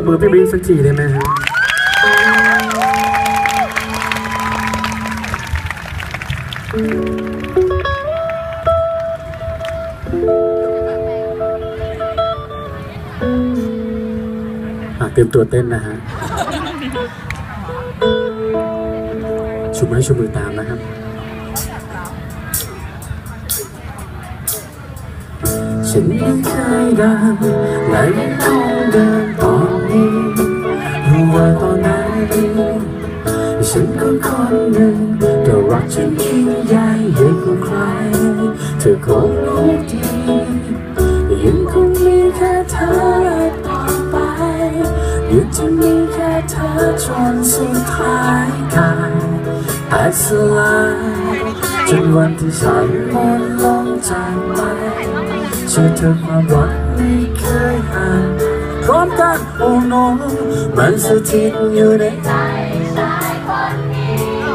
บมือพี่บิ๊กสักทีได้ไหมฮะอะเตรียมตัวเต้นนะฮะชูไม้ชูมือตามนะครับฉันไม่เคยดินและยังคงเดิน ฉันก็คนหนึ่งแต่รักฉันยิ่งใหญ่ยิ่งกว่าใคร เธอคงรู้ดียังคงมีแค่เธอและต่อไปยังจะมีแค่เธอจนสุดท้ายกายแตกสลายจนวันที่ฉันหมดลมจากไปช่วยเธอความรักไม่เคยห่างพร้อมกันโอ้โนมันสถิตอยู่ในใจ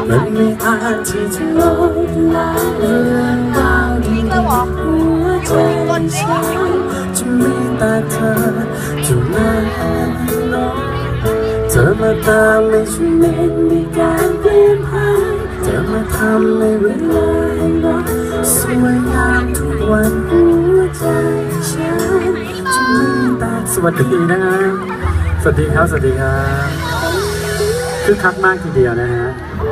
มันไม่อาจที่จะลดละเรื่องราวดีในหัวใจฉันจะมีแต่เธอเท่านั้นเธอมาตามให้ฉันไม่มีการเปลี่ยนผ่านเธอมาทำให้เวลาแห่งรักสวยงามทุกวันหัวใจฉันจะมีแต่สวัสดีนะสวัสดีครับ สวัสดีครับคือคักมากทีเดียวนะฮะ ฉ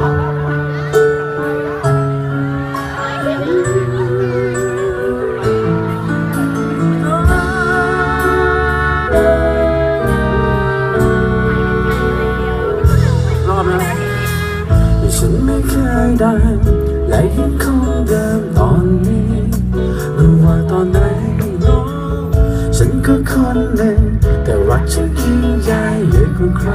ันไม่เคยได้และยังคงเดิมตอนนี้รู้ว่าตอนไหนน้ฉันก็คนหนึ่งแต่รักฉันยิ่งใหญ่เยอกว่าใคร